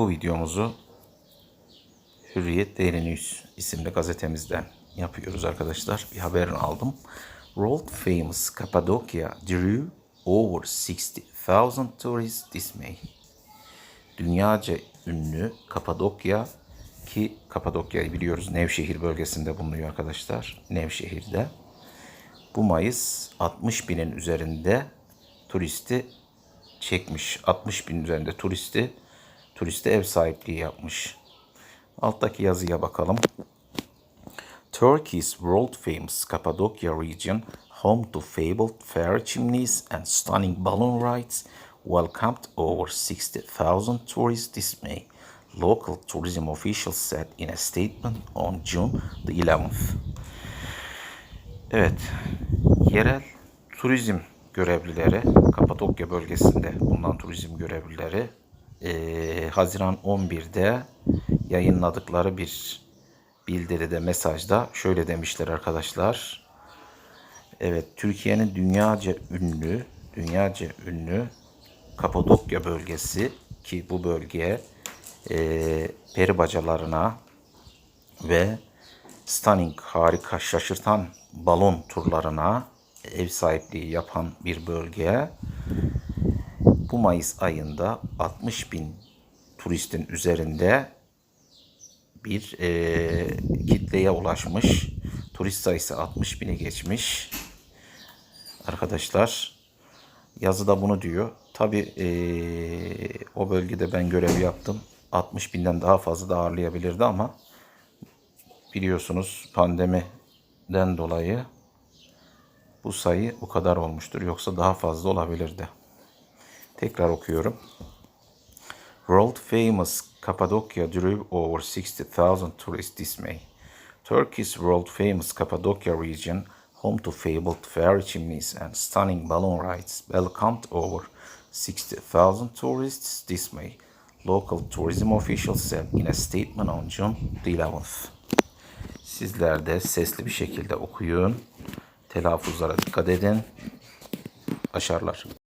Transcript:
Bu videomuzu Hürriyet Daily News isimli gazetemizden yapıyoruz arkadaşlar. Bir haberini aldım. World famous Cappadocia drew over 60,000 tourists this May. Dünyaca ünlü Kapadokya ki Kapadokya'yı biliyoruz Nevşehir bölgesinde bulunuyor arkadaşlar. Nevşehir'de. Bu Mayıs 60 binin üzerinde turisti çekmiş. 60 bin üzerinde turisti turiste ev sahipliği yapmış. Alttaki yazıya bakalım. Turkey's world famous Cappadocia region, home to fabled fairy chimneys and stunning balloon rides, welcomed over 60,000 tourists this May. Local tourism officials said in a statement on June the 11th. Evet, yerel turizm görevlileri, Kapadokya bölgesinde bulunan turizm görevlileri eee, Haziran 11'de yayınladıkları bir bildiride, mesajda şöyle demişler arkadaşlar. Evet, Türkiye'nin dünyaca ünlü, dünyaca ünlü Kapadokya bölgesi ki bu bölge eee peri bacalarına ve stunning, harika, şaşırtan balon turlarına ev sahipliği yapan bir bölge. Bu Mayıs ayında 60 bin turistin üzerinde bir eee, kitleye ulaşmış. Turist sayısı 60 bini geçmiş. Arkadaşlar yazıda bunu diyor. Tabi o bölgede ben görev yaptım. 60 binden daha fazla da ağırlayabilirdi ama biliyorsunuz pandemiden dolayı bu sayı bu kadar olmuştur. Yoksa daha fazla olabilirdi. Tekrar okuyorum. World famous Cappadocia drew over 60,000 tourists this May. Turkey's world famous Cappadocia region, home to fabled fairy chimneys and stunning balloon rides, welcomed over 60,000 tourists this May. Local tourism officials said in a statement on June the 11th. Sizler de sesli bir şekilde okuyun. Telaffuzlara dikkat edin. Başarılar.